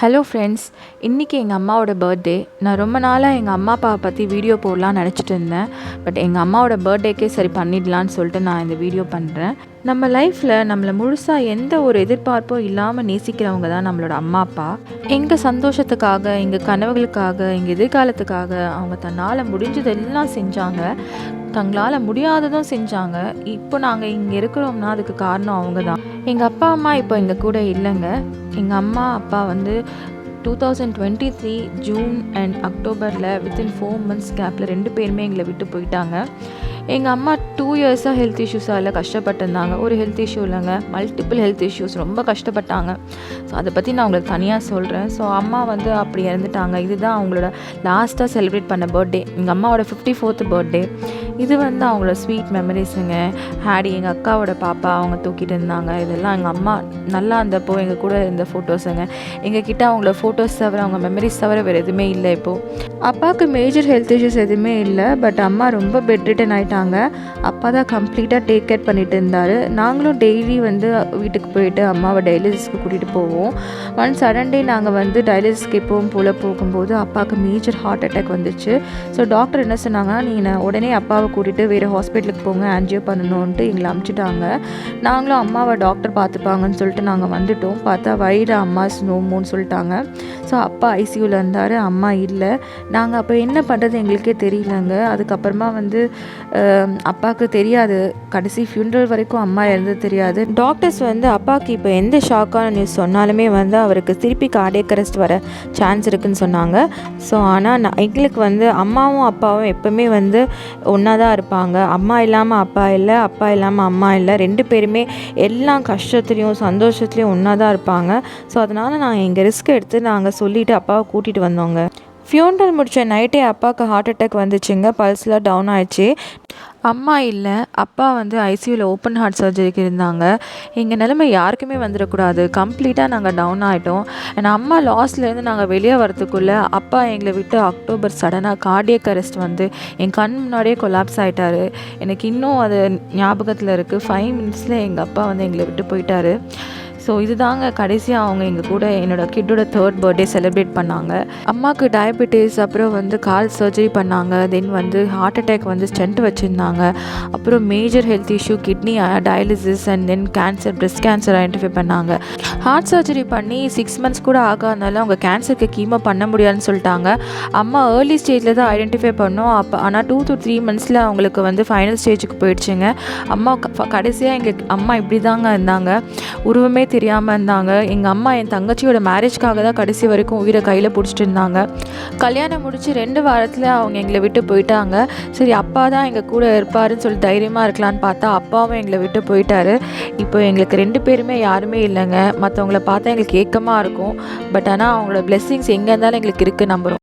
Hello friends இன்றைக்கி எங்கள் அம்மாவோட பர்த்டே நான் ரொம்ப நாளாக எங்கள் அம்மா அப்பாவை பற்றி வீடியோ போடலான்னு நினச்சிட்டு இருந்தேன். பட் எங்கள் அம்மாவோட பர்த்டேக்கே சரி பண்ணிடலான்னு சொல்லிட்டு நான் இந்த வீடியோ பண்ணுறேன் நம்ம லைஃப்பில் நம்மளை முழுசாக எந்த ஒரு எதிர்பார்ப்பும் இல்லாமல் நேசிக்கிறவங்க தான் நம்மளோட அம்மா அப்பா. எங்கள் சந்தோஷத்துக்காக எங்கள் கனவுகளுக்காக எங்கள் எதிர்காலத்துக்காக அவங்க தன்னால் முடிஞ்சதெல்லாம் செஞ்சாங்க. தங்களால் முடியாததும் செஞ்சாங்க. இப்போ நாங்கள் இங்கே இருக்கிறோம்னா அதுக்கு காரணம் அவங்க தான். எங்கள் அப்பா அம்மா இப்போ எங்கள் கூட இல்லைங்க. எங்கள் அம்மா அப்பா வந்து two thousand twenty three June and அக்டோபரில் வித்தின் ஃபோர் மந்த்ஸ் கேப்பில் ரெண்டு பேருமே எங்களை விட்டு போயிட்டாங்க. எங்கள் அம்மா டூ இயர்ஸாக ஹெல்த் இஷ்யூஸால் கஷ்டப்பட்டிருந்தாங்க. ஒரு ஹெல்த் இஷ்யூ இல்லைங்க மல்டிபிள் ஹெல்த் இஷ்யூஸ் ரொம்ப கஷ்டப்பட்டாங்க. ஸோ அதை பற்றி நான் உங்களுக்கு தனியாக சொல்கிறேன் ஸோ அம்மா வந்து அப்படி இறந்துட்டாங்க. இதுதான் அவங்களோட லாஸ்ட்டாக செலிப்ரேட் பண்ண பர்த்டே எங்கள் அம்மாவோட ஃபிஃப்டி ஃபோர்த்து பர்த்டே இது வந்து அவங்களோட ஸ்வீட் மெமரிஸுங்க ஹேடி எங்கள் அக்காவோட பாப்பா அவங்க தூக்கிட்டு இருந்தாங்க. இதெல்லாம் எங்கள் அம்மா நல்லா இருந்தப்போ எங்கள் கூட இருந்த ஃபோட்டோஸுங்க எங்கள் கிட்ட அவங்களோட ஃபோட்டோஸ் தவிர அவங்க மெமரிஸ் தவிர வேறு எதுவுமே இல்லை இப்போது அப்பாவுக்கு மேஜர் ஹெல்த் இஷ்யூஸ் எதுவுமே இல்லை. பட் அம்மா ரொம்ப பெட் ரிட்டன் ஆகிட்டாங்க அப்பா தான் கம்ப்ளீட்டாக டேக் கேர் பண்ணிட்டு இருந்தார். நாங்களும் டெய்லி வந்து வீட்டுக்கு போயிட்டு அம்மாவை டயாலிசிஸ்க்கு கூட்டிகிட்டு போவோம். ஒன் சடன் டே நாங்கள் வந்து டயாலிசிஸ்க்கு எப்போவும் போல் போகும்போது அப்பாவுக்கு மேஜர் ஹார்ட் அட்டாக் வந்துச்சு. ஸோ டாக்டர் என்ன சொன்னாங்கன்னா நீங்கள் உடனே அப்பாவை கூட்டிகிட்டு வேறு ஹாஸ்பிட்டலுக்கு போங்க ஆன்ஜியோ பண்ணணுன்ட்டு எங்களை அமுச்சிட்டாங்க. நாங்களும் அம்மாவை டாக்டர் பார்த்துப்பாங்கன்னு சொல்லிட்டு நாங்கள் வந்துட்டோம். பார்த்தா வயிறு அம்மா ஸ்னோமோன்னு சொல்லிட்டாங்க. ஸோ அப்பா ஐசியூவில் இருந்தார் அம்மா இல்லை. நாங்கள் அப்போ என்ன பண்ணுறது எங்களுக்கே தெரியலங்க. அதுக்கப்புறமா வந்து அப்பாவுக்கு தெரியாது. கடைசி ஃபியூனரல் வரைக்கும் அம்மா இறந்தது தெரியாது. டாக்டர்ஸ் வந்து அப்பாவுக்கு இப்போ எந்த ஷாக்கான நியூஸ் சொன்னாலுமே வந்து அவருக்கு திருப்பி கார்டியக் அரெஸ்ட் வர சான்ஸ் இருக்குதுன்னு சொன்னாங்க. ஸோ ஆனால் நான் எங்களுக்கு வந்து அம்மாவும் அப்பாவும் எப்பவுமே வந்து ஒன்றா தான் இருப்பாங்க. அம்மா இல்லாமல் அப்பா இல்லை அப்பா இல்லாமல் அம்மா இல்லை. ரெண்டு பேருமே எல்லா கஷ்டத்துலேயும் சந்தோஷத்துலேயும் ஒன்றா தான் இருப்பாங்க. ஸோ அதனால் நாங்கள் எங்கள் ரிஸ்க் எடுத்து நாங்கள் சொல்லிவிட்டு அப்பாவை கூட்டிகிட்டு வந்தோங்க. ஃபியூனரல் முடித்த நைட்டே அப்பாவுக்கு ஹார்ட் அட்டாக் வந்துச்சுங்க. பல்ஸ்லாம் டவுன் ஆயிடுச்சு. அம்மா இல்லை அப்பா வந்து ஐசியூவில் ஓப்பன் ஹார்ட் சர்ஜரிக்கு இருந்தாங்க. எங்கள் நிலைமை யாருக்குமே வந்துடக்கூடாது. கம்ப்ளீட்டாக நாங்கள் டவுன் ஆகிட்டோம் ஏன்னா அம்மா லாஸ்ட்லேருந்து நாங்கள் வெளியே வரத்துக்குள்ளே அப்பா எங்களை விட்டு அக்டோபர் சடனாக கார்டியக் அரெஸ்ட் வந்து என் கண் முன்னாடியே கொலாப்ஸ் ஆகிட்டாரு எனக்கு இன்னும் அது ஞாபகத்தில் இருக்குது ஃபைவ் மினிட்ஸில் எங்கள் அப்பா வந்து எங்களை விட்டு போயிட்டாரு. ஸோ இதுதாங்க கடைசியாக அவங்க எங்கள் கூட என்னோட கிட்டோட தேர்ட் பர்த்டே செலிப்ரேட் பண்ணாங்க. அம்மாவுக்கு டயபெட்டிஸ் அப்புறம் வந்து கால் சர்ஜரி பண்ணாங்க. தென் வந்து ஹார்ட் அட்டாக் வந்து ஸ்டென்ட் வச்சுருந்தாங்க. அப்புறம் major health issue kidney dialysis and then cancer breast cancer identify பண்ணாங்க. ஹார்ட் சர்ஜரி பண்ணி சிக்ஸ் மந்த்ஸ் கூட ஆகாதனால அவங்க கேன்சருக்கு கீமோ பண்ண முடியாதுன்னு சொல்லிட்டாங்க. அம்மா ஏர்லி ஸ்டேஜில் தான் ஐடென்டிஃபை பண்ணோம். அப்போ ஆனால் டூ டு த்ரீ மந்த்ஸில் அவங்களுக்கு வந்து ஃபைனல் ஸ்டேஜுக்கு போயிடுச்சுங்க. அம்மா கடைசியாக எங்கள் அம்மா இப்படி தாங்க இருந்தாங்க. உருவமே தெரியாமல் இருந்தாங்க. எங்கள் அம்மா என் தங்கச்சியோட மேரேஜ்க்காக தான் கடைசி வரைக்கும் உயிரை கையில் பிடிச்சிட்டு இருந்தாங்க. கல்யாணம் முடிச்சு ரெண்டு வாரத்தில் அவங்க எங்களை விட்டு போயிட்டாங்க. சரி அப்பா தான் எங்கள் கூட இருப்பாருன்னு சொல்லி தைரியமாக இருக்கலான்னு பார்த்தா அப்பாவும் எங்களை விட்டு போயிட்டாரு. இப்போ எங்களுக்கு ரெண்டு பேருமே யாருமே இல்லைங்க. மற்றவங்கள பார்த்தா எங்களுக்கு ஏக்கமாக இருக்கும். பட் ஆனால் அவங்களோட பிளெஸ்ஸிங்ஸ் எங்கே இருந்தாலும் எங்களுக்கு இருக்குது நம்புகிறோம்